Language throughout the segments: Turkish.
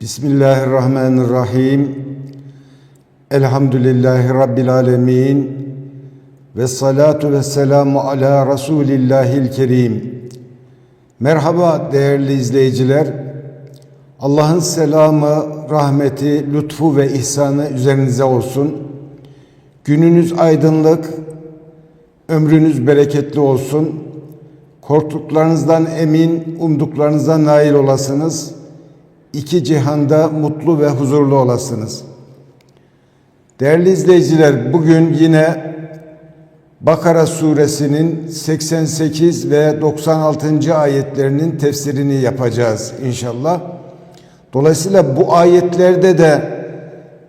Bismillahirrahmanirrahim. Elhamdülillahi Rabbil alemin. Ve salatu ve selamu ala Resulillahil kerim. Merhaba değerli izleyiciler. Allah'ın selamı, rahmeti, lütfu ve ihsanı üzerinize olsun. Gününüz aydınlık, ömrünüz bereketli olsun. Korktuklarınızdan emin, umduklarınıza nail olasınız. İki cihanda mutlu ve huzurlu olasınız. Değerli izleyiciler, bugün yine Bakara suresinin 88 ve 96. ayetlerinin tefsirini yapacağız inşallah. Dolayısıyla bu ayetlerde de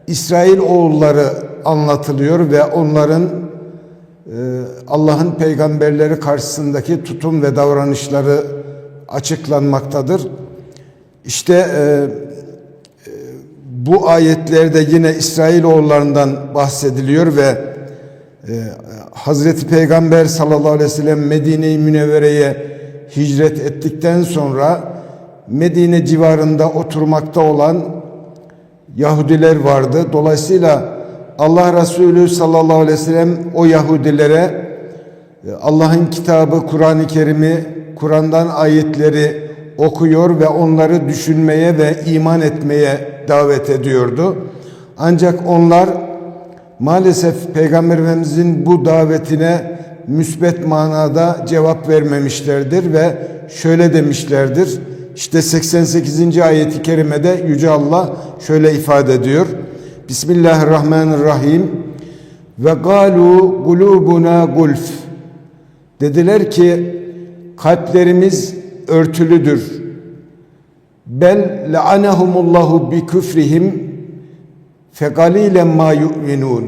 İsrail oğulları anlatılıyor ve onların e, Allah'ın peygamberleri karşısındaki tutum ve davranışları açıklanmaktadır. İşte e, e, bu ayetlerde yine İsrail oğullarından bahsediliyor ve e, Hazreti Peygamber sallallahu aleyhi ve sellem Medine-i Münevvere'ye hicret ettikten sonra Medine civarında oturmakta olan Yahudiler vardı. Dolayısıyla Allah Resulü sallallahu aleyhi ve sellem o Yahudilere e, Allah'ın kitabı Kur'an-ı Kerim'i, Kur'an'dan ayetleri okuyor ve onları düşünmeye ve iman etmeye davet ediyordu. Ancak onlar maalesef Peygamber bu davetine müsbet manada cevap vermemişlerdir ve şöyle demişlerdir. İşte 88. ayeti kerimede Yüce Allah şöyle ifade ediyor. Bismillahirrahmanirrahim. Ve galu kulubuna gulf. Dediler ki kalplerimiz örtülüdür. Bel la'anehumullahu bi küfrihim fegalilen ma yu'minun.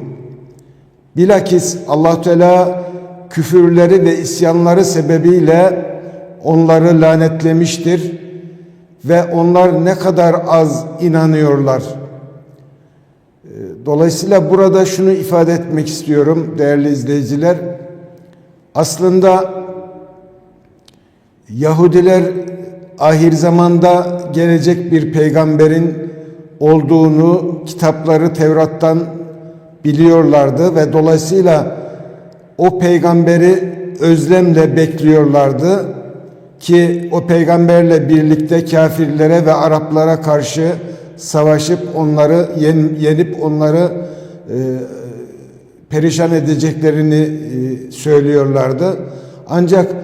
Bilakis Allah Teala küfürleri ve isyanları sebebiyle onları lanetlemiştir ve onlar ne kadar az inanıyorlar. Dolayısıyla burada şunu ifade etmek istiyorum değerli izleyiciler. Aslında Yahudiler ahir zamanda gelecek bir peygamberin olduğunu kitapları Tevrat'tan biliyorlardı ve dolayısıyla o peygamberi özlemle bekliyorlardı ki o peygamberle birlikte kafirlere ve Araplara karşı savaşıp onları yen, yenip onları e, perişan edeceklerini e, söylüyorlardı. Ancak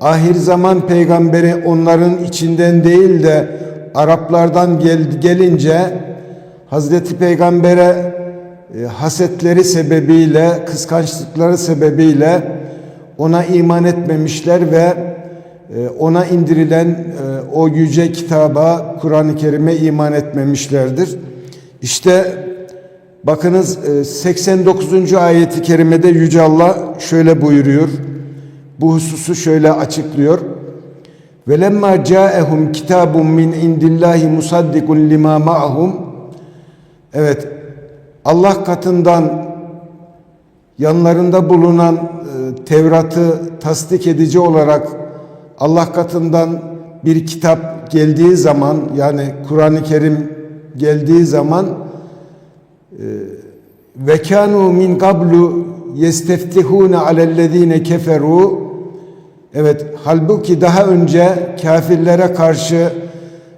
ahir zaman peygamberi onların içinden değil de Araplardan gel, gelince Hazreti Peygamber'e e, hasetleri sebebiyle, kıskançlıkları sebebiyle ona iman etmemişler ve e, ona indirilen e, o yüce kitaba, Kur'an-ı Kerim'e iman etmemişlerdir. İşte bakınız e, 89. ayeti kerimede Yüce Allah şöyle buyuruyor. Bu hususu şöyle açıklıyor. Velemma ca'ehum kitabun min indillahi musaddikun lima ma'hum. Evet. Allah katından yanlarında bulunan e, Tevrat'ı tasdik edici olarak Allah katından bir kitap geldiği zaman yani Kur'an-ı Kerim geldiği zaman e, ve kanu min qablu yesteftihune alellezine keferu evet halbuki daha önce kafirlere karşı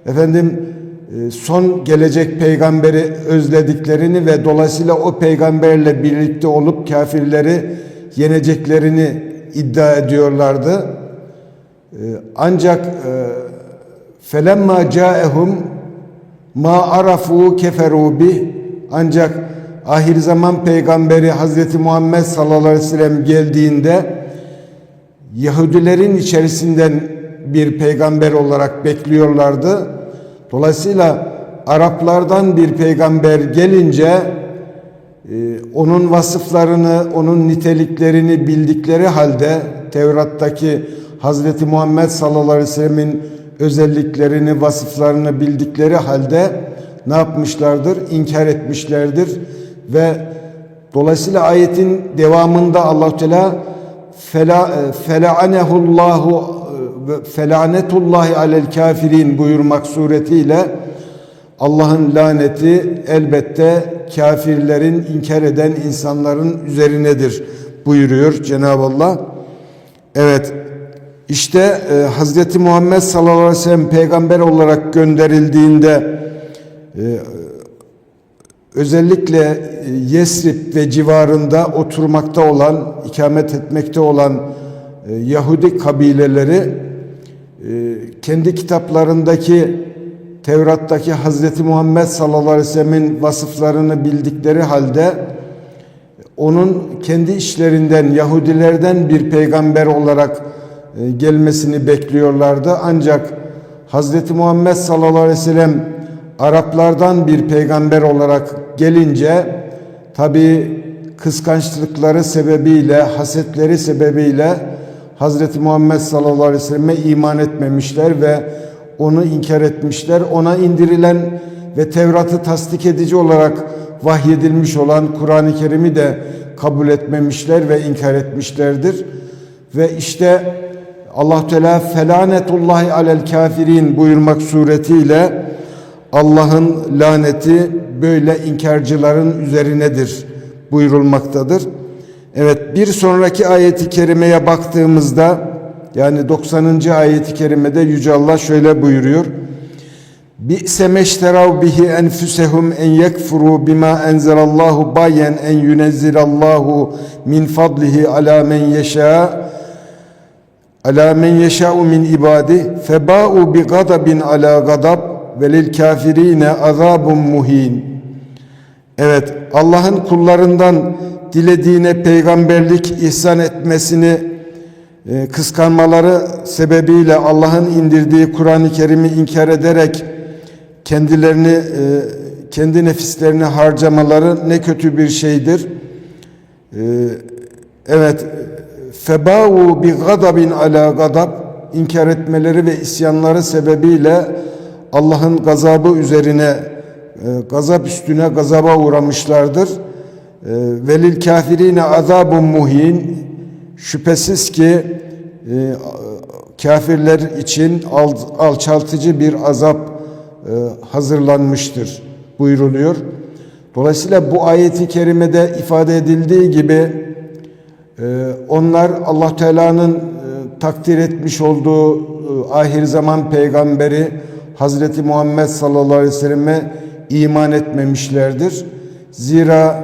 efendim e, son gelecek peygamberi özlediklerini ve dolayısıyla o peygamberle birlikte olup kafirleri yeneceklerini iddia ediyorlardı. E, ancak e, felemma caehum ma arafu keferu bi ancak ahir zaman peygamberi Hazreti Muhammed sallallahu aleyhi ve sellem geldiğinde Yahudilerin içerisinden bir peygamber olarak bekliyorlardı. Dolayısıyla Araplardan bir peygamber gelince e, onun vasıflarını, onun niteliklerini bildikleri halde Tevrat'taki Hazreti Muhammed sallallahu aleyhi ve sellemin özelliklerini, vasıflarını bildikleri halde ne yapmışlardır? İnkar etmişlerdir ve dolayısıyla ayetin devamında Allah Teala felaanehullahu ve felanetullahi alel kafirin buyurmak suretiyle Allah'ın laneti elbette kafirlerin inkar eden insanların üzerinedir buyuruyor Cenab-ı Allah. Evet işte e, Hazreti Muhammed sallallahu aleyhi ve sellem peygamber olarak gönderildiğinde e, özellikle e, Yesrib ve civarında oturmakta olan, ikamet etmekte olan e, Yahudi kabileleri e, kendi kitaplarındaki Tevrat'taki Hazreti Muhammed sallallahu aleyhi ve sellemin vasıflarını bildikleri halde onun kendi işlerinden Yahudilerden bir peygamber olarak gelmesini bekliyorlardı. Ancak Hazreti Muhammed sallallahu aleyhi ve sellem Araplardan bir peygamber olarak gelince tabi kıskançlıkları sebebiyle, hasetleri sebebiyle Hazreti Muhammed sallallahu aleyhi ve selleme iman etmemişler ve onu inkar etmişler. Ona indirilen ve Tevrat'ı tasdik edici olarak vahyedilmiş olan Kur'an-ı Kerim'i de kabul etmemişler ve inkar etmişlerdir. Ve işte Allah Teala felanetullahi alel kafirin buyurmak suretiyle Allah'ın laneti böyle inkarcıların üzerinedir buyurulmaktadır. Evet bir sonraki ayeti kerimeye baktığımızda yani 90. ayeti kerimede Yüce Allah şöyle buyuruyor. Bi'se meşterav bihi enfusehum en yekfuru bima enzelallahu bayen en yunezzilallahu min fadlihi ala men yeşâ ala men yeşâ'u min ibadi febâ'u bi gadabin ala gadab ve lil kafirine azabun muhin. Evet Allah'ın kullarından dilediğine peygamberlik ihsan etmesini e, kıskanmaları sebebiyle Allah'ın indirdiği Kur'an-ı Kerim'i inkar ederek kendilerini e, kendi nefislerini harcamaları ne kötü bir şeydir. E, evet febau bi gadabin ala gadab inkar etmeleri ve isyanları sebebiyle Allah'ın gazabı üzerine gazap üstüne gazaba uğramışlardır. Velil kafirine azabun muhin şüphesiz ki e, kafirler için al, alçaltıcı bir azap e, hazırlanmıştır buyruluyor. Dolayısıyla bu ayeti kerimede ifade edildiği gibi e, onlar Allah Teala'nın e, takdir etmiş olduğu e, ahir zaman peygamberi Hazreti Muhammed sallallahu aleyhi ve selleme iman etmemişlerdir. Zira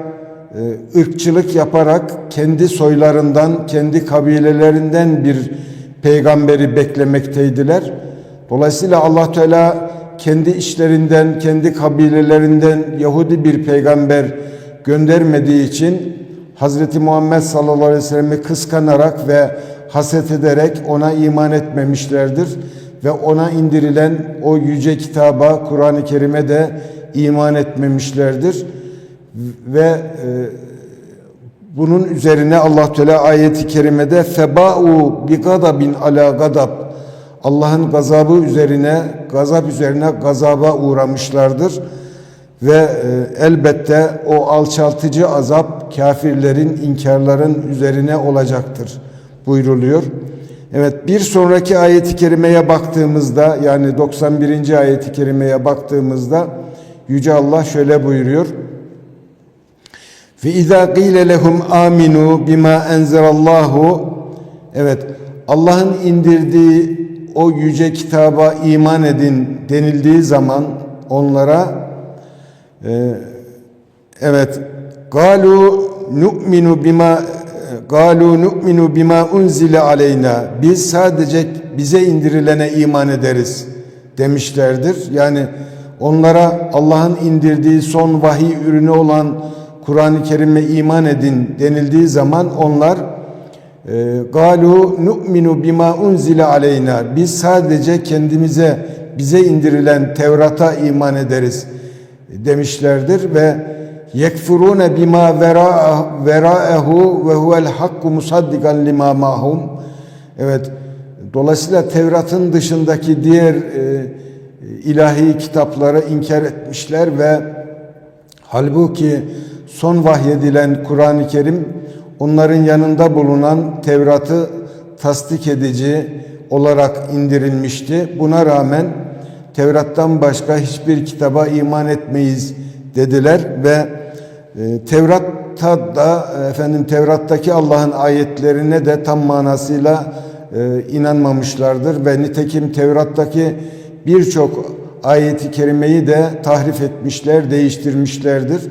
e, ırkçılık yaparak kendi soylarından, kendi kabilelerinden bir peygamberi beklemekteydiler. Dolayısıyla Allah Teala kendi işlerinden, kendi kabilelerinden Yahudi bir peygamber göndermediği için Hazreti Muhammed sallallahu aleyhi ve sellem'i kıskanarak ve haset ederek ona iman etmemişlerdir ve ona indirilen o yüce kitaba, Kur'an-ı Kerim'e de iman etmemişlerdir. Ve e, bunun üzerine Allah Teala ayeti kerimede feba'u bi gadabin ala gadab. Allah'ın gazabı üzerine gazap üzerine gazaba uğramışlardır. Ve e, elbette o alçaltıcı azap kafirlerin inkarların üzerine olacaktır buyruluyor. Evet bir sonraki ayeti kerimeye baktığımızda yani 91. ayeti kerimeye baktığımızda Yüce Allah şöyle buyuruyor. Ve izâ qîle lehum aminu bima enzelallahu Evet Allah'ın indirdiği o yüce kitaba iman edin denildiği zaman onlara e, evet galu nu'minu bima galu nu'minu bima unzile aleyna biz sadece bize indirilene iman ederiz demişlerdir. Yani onlara Allah'ın indirdiği son vahiy ürünü olan Kur'an-ı Kerim'e iman edin denildiği zaman onlar galu nu'minu bima unzile aleyna biz sadece kendimize bize indirilen Tevrat'a iman ederiz demişlerdir ve yekfurune bima vera'ehu ve huvel hakku musaddikan lima mahum evet dolayısıyla Tevrat'ın dışındaki diğer e, ilahi kitapları inkar etmişler ve halbuki son vahyedilen Kur'an-ı Kerim onların yanında bulunan Tevrat'ı tasdik edici olarak indirilmişti. Buna rağmen Tevrat'tan başka hiçbir kitaba iman etmeyiz dediler ve e, Tevrat'ta da efendim Tevrat'taki Allah'ın ayetlerine de tam manasıyla e, inanmamışlardır ve nitekim Tevrat'taki birçok ayeti kerimeyi de tahrif etmişler, değiştirmişlerdir.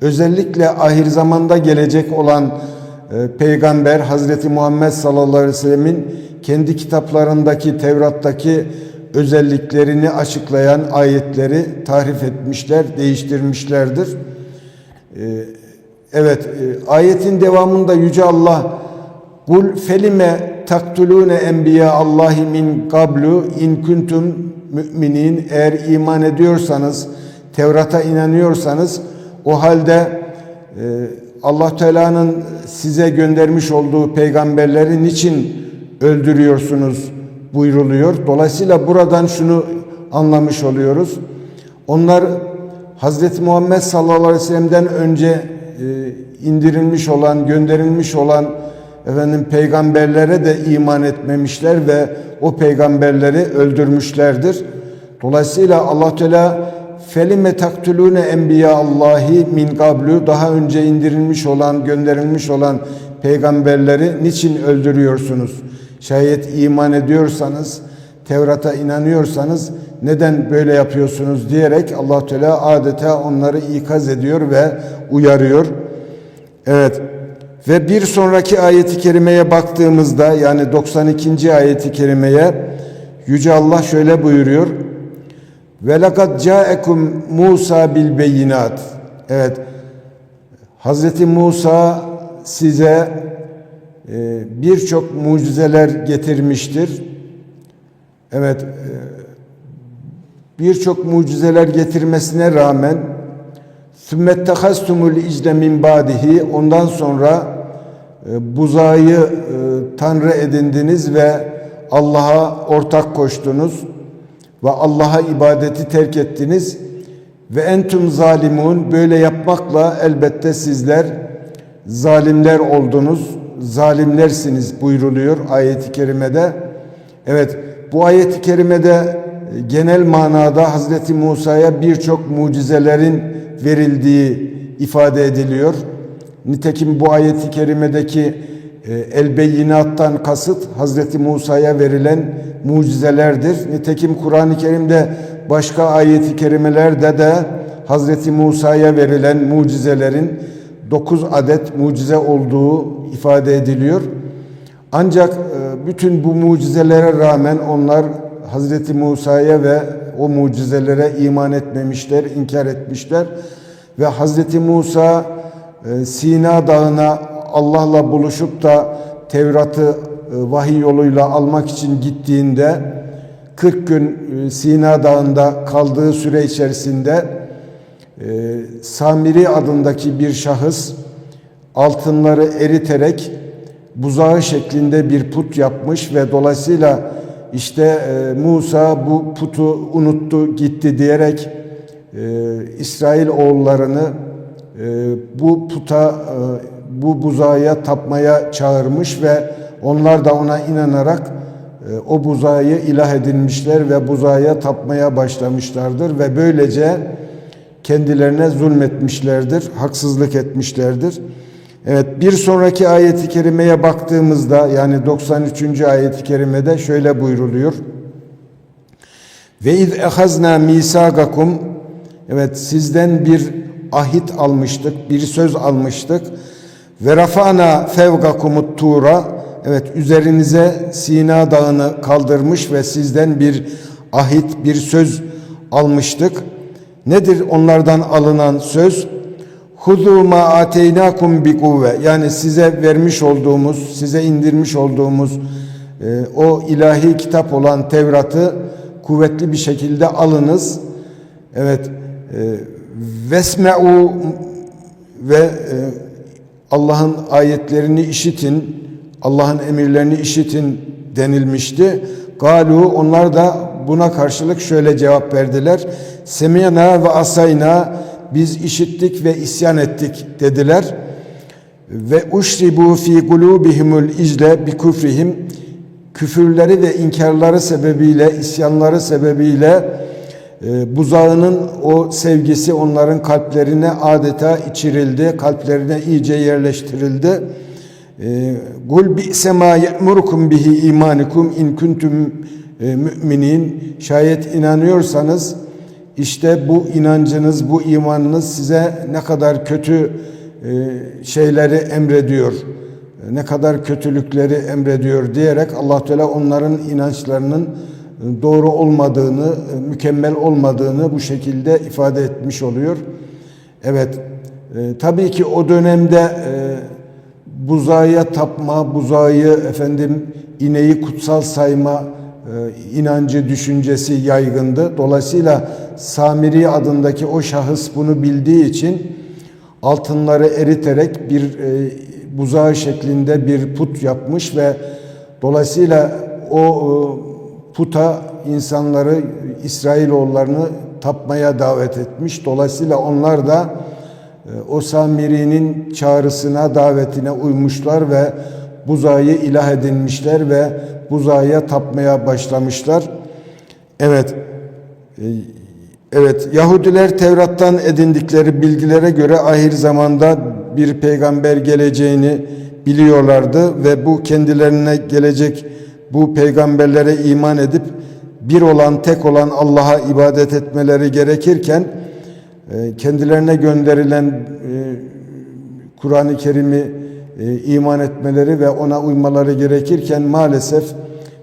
Özellikle ahir zamanda gelecek olan e, peygamber Hazreti Muhammed sallallahu aleyhi ve sellemin kendi kitaplarındaki Tevrat'taki özelliklerini açıklayan ayetleri tahrif etmişler, değiştirmişlerdir. Ee, Evet, e, ayetin devamında Yüce Allah Kul felime taktulune enbiya Allahi min qablu in kuntum müminin eğer iman ediyorsanız Tevrat'a inanıyorsanız o halde e, Allah Teala'nın size göndermiş olduğu peygamberleri niçin öldürüyorsunuz buyruluyor. Dolayısıyla buradan şunu anlamış oluyoruz. Onlar Hazreti Muhammed sallallahu aleyhi ve sellem'den önce e, indirilmiş olan, gönderilmiş olan efendim peygamberlere de iman etmemişler ve o peygamberleri öldürmüşlerdir. Dolayısıyla Allah Teala felime taktulune enbiya Allahi min qablu daha önce indirilmiş olan, gönderilmiş olan peygamberleri niçin öldürüyorsunuz? Şayet iman ediyorsanız, Tevrat'a inanıyorsanız neden böyle yapıyorsunuz diyerek Allah Teala adeta onları ikaz ediyor ve uyarıyor. Evet. Ve bir sonraki ayeti kerimeye baktığımızda yani 92. ayeti kerimeye Yüce Allah şöyle buyuruyor. Ve lekad caekum Musa bil beyinat. Evet. Hazreti Musa size birçok mucizeler getirmiştir. Evet. E, birçok mucizeler getirmesine rağmen sümmettehastumul icle min badihi ondan sonra e, buzağı e, tanrı edindiniz ve Allah'a ortak koştunuz ve Allah'a ibadeti terk ettiniz ve entüm zalimun böyle yapmakla elbette sizler zalimler oldunuz zalimlersiniz buyruluyor ayeti kerimede evet bu ayeti kerimede genel manada Hazreti Musa'ya birçok mucizelerin verildiği ifade ediliyor. Nitekim bu ayeti kerimedeki e, el beyinattan kasıt Hazreti Musa'ya verilen mucizelerdir. Nitekim Kur'an-ı Kerim'de başka ayeti kerimelerde de Hazreti Musa'ya verilen mucizelerin 9 adet mucize olduğu ifade ediliyor. Ancak e, bütün bu mucizelere rağmen onlar Hazreti Musa'ya ve o mucizelere iman etmemişler, inkar etmişler. Ve Hazreti Musa e, Sina Dağı'na Allah'la buluşup da Tevrat'ı e, vahiy yoluyla almak için gittiğinde 40 gün Sina Dağı'nda kaldığı süre içerisinde Samiri adındaki bir şahıs altınları eriterek buzağı şeklinde bir put yapmış ve dolayısıyla işte e, Musa bu putu unuttu gitti diyerek e, İsrail oğullarını e, bu puta bu buzağa tapmaya çağırmış ve onlar da ona inanarak o buzağı ilah edinmişler ve buzağa tapmaya başlamışlardır ve böylece kendilerine zulmetmişlerdir, haksızlık etmişlerdir. Evet bir sonraki ayeti kerimeye baktığımızda yani 93. ayeti kerimede şöyle buyruluyor. Ve iz ehazna misagakum evet sizden bir ahit almıştık, bir söz almıştık. Ve rafana fevgakumut tura evet üzerinize Sina dağını kaldırmış ve sizden bir ahit, bir söz almıştık. Nedir onlardan alınan söz? Huzu ma ateynakum bi kuvve. Yani size vermiş olduğumuz, size indirmiş olduğumuz e, o ilahi kitap olan Tevrat'ı kuvvetli bir şekilde alınız. Evet. E, vesme'u ve e, Allah'ın ayetlerini işitin, Allah'ın emirlerini işitin denilmişti. Galu onlar da buna karşılık şöyle cevap verdiler. Semina ve asayna biz işittik ve isyan ettik dediler. Ve uşribu fi kulubihimul icle bi kufrihim küfürleri ve inkarları sebebiyle, isyanları sebebiyle e, buzağının o sevgisi onların kalplerine adeta içirildi, kalplerine iyice yerleştirildi. E, Kul bi'se ma ye'murukum bihi imanikum in kuntum e, müminin. Şayet inanıyorsanız işte bu inancınız, bu imanınız size ne kadar kötü e, şeyleri emrediyor, ne kadar kötülükleri emrediyor diyerek Allah Teala onların inançlarının doğru olmadığını, mükemmel olmadığını bu şekilde ifade etmiş oluyor. Evet, e, tabii ki o dönemde e, buzağıya tapma, buzağı efendim ineği kutsal sayma e, inancı, düşüncesi yaygındı. Dolayısıyla Samiri adındaki o şahıs bunu bildiği için altınları eriterek bir e, buzağı şeklinde bir put yapmış ve dolayısıyla o e, puta insanları İsrailoğullarını tapmaya davet etmiş. Dolayısıyla onlar da e, o Samiri'nin çağrısına, davetine uymuşlar ve buzağı ilah edinmişler ve buzağa tapmaya başlamışlar. Evet, e, evet Yahudiler Tevrat'tan edindikleri bilgilere göre ahir zamanda bir peygamber geleceğini biliyorlardı ve bu kendilerine gelecek bu peygamberlere iman edip bir olan tek olan Allah'a ibadet etmeleri gerekirken e, kendilerine gönderilen e, Kur'an-ı Kerim'i iman etmeleri ve ona uymaları gerekirken maalesef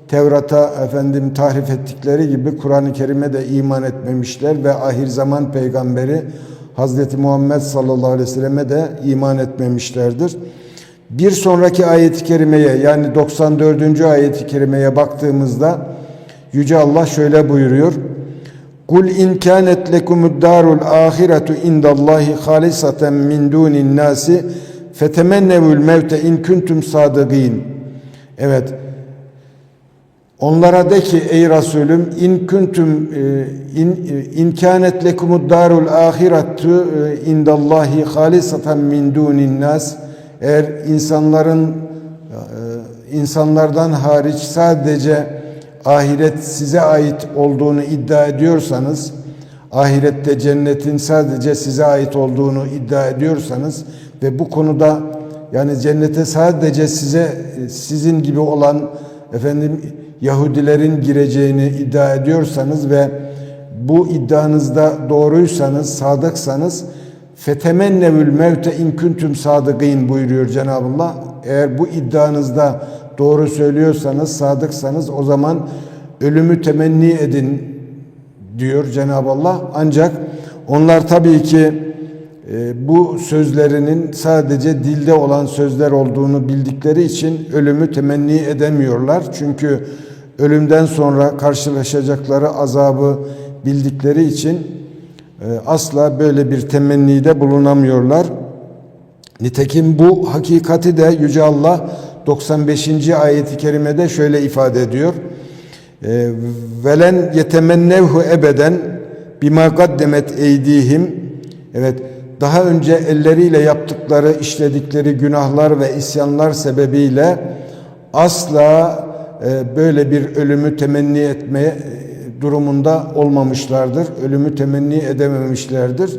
Tevrat'a efendim tahrif ettikleri gibi Kur'an-ı Kerim'e de iman etmemişler ve ahir zaman peygamberi Hazreti Muhammed sallallahu aleyhi ve selleme de iman etmemişlerdir. Bir sonraki ayet-i kerimeye yani 94. ayet-i kerimeye baktığımızda Yüce Allah şöyle buyuruyor. Kul in kanet lekumud darul ahiretu indallahi halisaten min dunin nasi fetemennevul mevte in kuntum sadıgin. Evet. Onlara de ki ey Resulüm in kuntum e, in e, in kanet lekumud darul ahiretu e, indallahi halisaten min dunin nas eğer insanların insanlardan hariç sadece ahiret size ait olduğunu iddia ediyorsanız ahirette cennetin sadece size ait olduğunu iddia ediyorsanız ve bu konuda yani cennete sadece size sizin gibi olan efendim Yahudilerin gireceğini iddia ediyorsanız ve bu iddianızda doğruysanız, sadıksanız fetemennevül mevte in kuntum sadıkîn buyuruyor Cenab-ı Allah. Eğer bu iddianızda doğru söylüyorsanız, sadıksanız o zaman ölümü temenni edin diyor Cenab-ı Allah. Ancak onlar tabii ki e, bu sözlerinin sadece dilde olan sözler olduğunu bildikleri için ölümü temenni edemiyorlar. Çünkü ölümden sonra karşılaşacakları azabı bildikleri için e, asla böyle bir temennide bulunamıyorlar. Nitekim bu hakikati de Yüce Allah 95. ayeti kerimede şöyle ifade ediyor. E, Velen yetemennevhu ebeden bima kaddemet eydihim. Evet, daha önce elleriyle yaptıkları, işledikleri günahlar ve isyanlar sebebiyle asla e, böyle bir ölümü temenni etmeye durumunda olmamışlardır. Ölümü temenni edememişlerdir.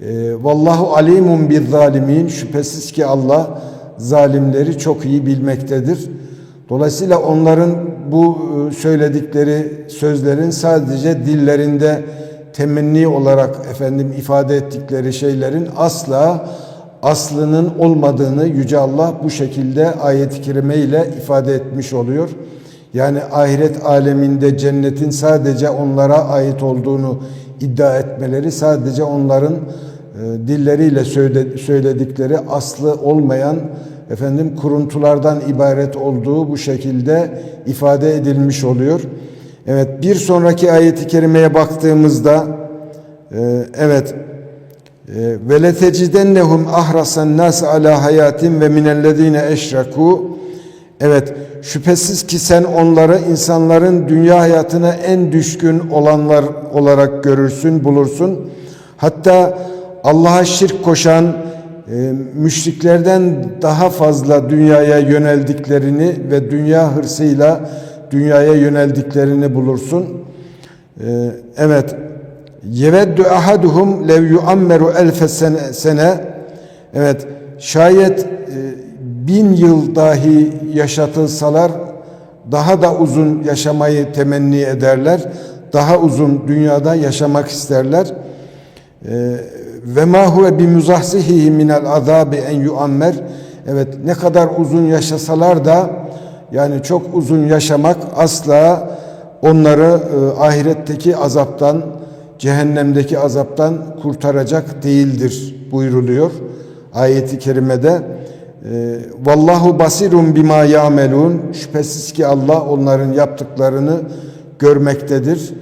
E, Vallahu alimun biz zalimin. Şüphesiz ki Allah zalimleri çok iyi bilmektedir. Dolayısıyla onların bu e, söyledikleri sözlerin sadece dillerinde temenni olarak efendim ifade ettikleri şeylerin asla aslının olmadığını Yüce Allah bu şekilde ayet-i kerime ile ifade etmiş oluyor. Yani ahiret aleminde cennetin sadece onlara ait olduğunu iddia etmeleri sadece onların e, dilleriyle söyledikleri aslı olmayan efendim kuruntulardan ibaret olduğu bu şekilde ifade edilmiş oluyor. Evet bir sonraki ayeti kerimeye baktığımızda e, evet ve letecidennehum ahrasan nas ala hayatin ve minellezine eşraku evet şüphesiz ki sen onları insanların dünya hayatına en düşkün olanlar olarak görürsün bulursun hatta Allah'a şirk koşan e, müşriklerden daha fazla dünyaya yöneldiklerini ve dünya hırsıyla dünyaya yöneldiklerini bulursun. E, evet Yeveddu ahaduhum lev yuammeru elfe sene, sene Evet şayet e, bin yıl dahi yaşatılsalar daha da uzun yaşamayı temenni ederler. Daha uzun dünyada yaşamak isterler. Ee, Ve ma huve bi muzahsihihi minel azabi en yuammer. Evet ne kadar uzun yaşasalar da yani çok uzun yaşamak asla onları e, ahiretteki azaptan, cehennemdeki azaptan kurtaracak değildir buyruluyor ayeti kerimede. E, Vallahu basirun bima yamelun. Şüphesiz ki Allah onların yaptıklarını görmektedir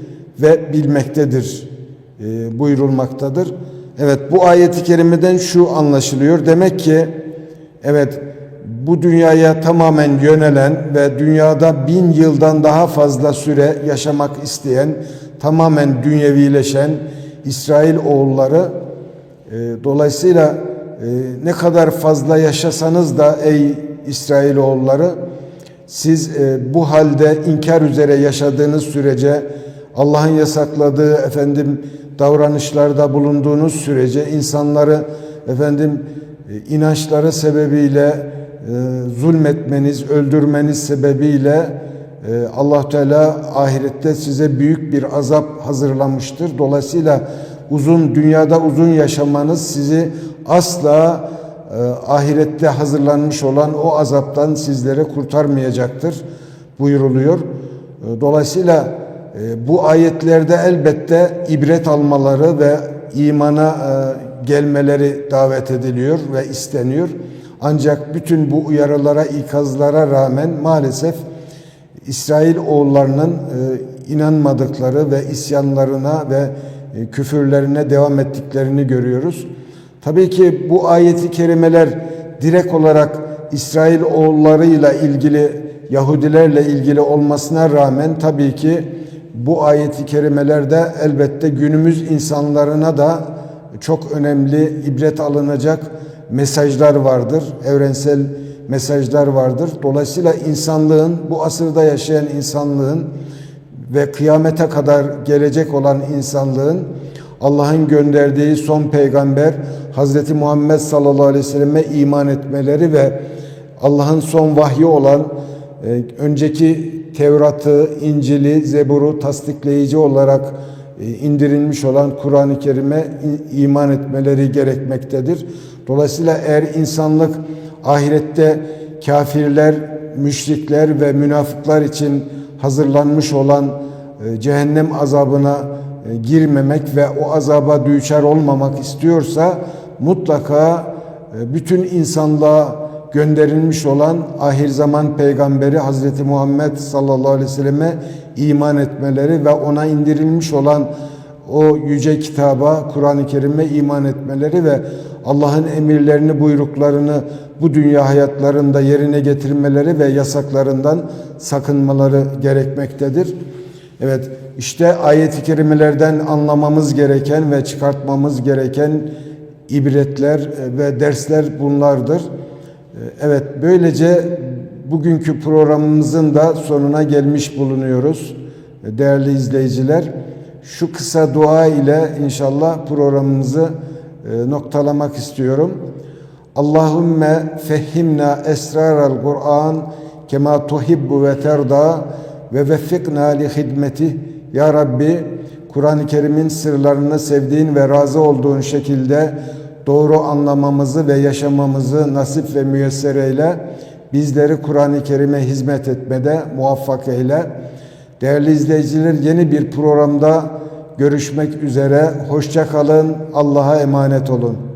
ve bilmektedir e, buyurulmaktadır. Evet bu ayeti kerimeden şu anlaşılıyor. Demek ki evet bu dünyaya tamamen yönelen ve dünyada bin yıldan daha fazla süre yaşamak isteyen, tamamen dünyevileşen İsrail oğulları e, dolayısıyla e, ne kadar fazla yaşasanız da ey İsrailoğulları siz e, bu halde inkar üzere yaşadığınız sürece Allah'ın yasakladığı efendim davranışlarda bulunduğunuz sürece insanları efendim e, inançları sebebiyle e, zulmetmeniz, öldürmeniz sebebiyle e, Allah Teala ahirette size büyük bir azap hazırlamıştır. Dolayısıyla uzun dünyada uzun yaşamanız sizi asla ahirette hazırlanmış olan o azaptan sizlere kurtarmayacaktır buyuruluyor. Dolayısıyla bu ayetlerde elbette ibret almaları ve imana e, gelmeleri davet ediliyor ve isteniyor. Ancak bütün bu uyarılara, ikazlara rağmen maalesef İsrail oğullarının e, inanmadıkları ve isyanlarına ve e, küfürlerine devam ettiklerini görüyoruz. Tabii ki bu ayeti kerimeler direkt olarak İsrail oğullarıyla ilgili Yahudilerle ilgili olmasına rağmen tabii ki bu ayeti kerimelerde elbette günümüz insanlarına da çok önemli ibret alınacak mesajlar vardır. Evrensel mesajlar vardır. Dolayısıyla insanlığın bu asırda yaşayan insanlığın ve kıyamete kadar gelecek olan insanlığın Allah'ın gönderdiği son peygamber Hazreti Muhammed sallallahu aleyhi ve selleme iman etmeleri ve Allah'ın son vahyi olan önceki Tevrat'ı, İncil'i, Zebur'u tasdikleyici olarak e, indirilmiş olan Kur'an-ı Kerim'e iman etmeleri gerekmektedir. Dolayısıyla eğer insanlık ahirette kafirler, müşrikler ve münafıklar için hazırlanmış olan e, cehennem azabına e, girmemek ve o azaba düçar olmamak istiyorsa mutlaka e, bütün insanlığa gönderilmiş olan ahir zaman peygamberi Hazreti Muhammed sallallahu aleyhi ve selleme iman etmeleri ve ona indirilmiş olan o yüce kitaba, Kur'an-ı Kerim'e iman etmeleri ve Allah'ın emirlerini, buyruklarını bu dünya hayatlarında yerine getirmeleri ve yasaklarından sakınmaları gerekmektedir. Evet, işte ayet-i kerimelerden anlamamız gereken ve çıkartmamız gereken ibretler ve dersler bunlardır. Evet, böylece bugünkü programımızın da sonuna gelmiş bulunuyoruz. Değerli izleyiciler, şu kısa dua ile inşallah programımızı e, noktalamak istiyorum. Allahümme fehhimna esraral Kur'an kema tuhibbu ve terda ve veffikna li hidmeti. Ya Rabbi Kur'an-ı Kerim'in sırlarını sevdiğin ve razı olduğun şekilde doğru anlamamızı ve yaşamamızı nasip ve müyesser eyle. Bizleri Kur'an-ı Kerim'e hizmet etmede muvaffak eyle. Değerli izleyiciler yeni bir programda görüşmek üzere. Hoşça kalın. Allah'a emanet olun.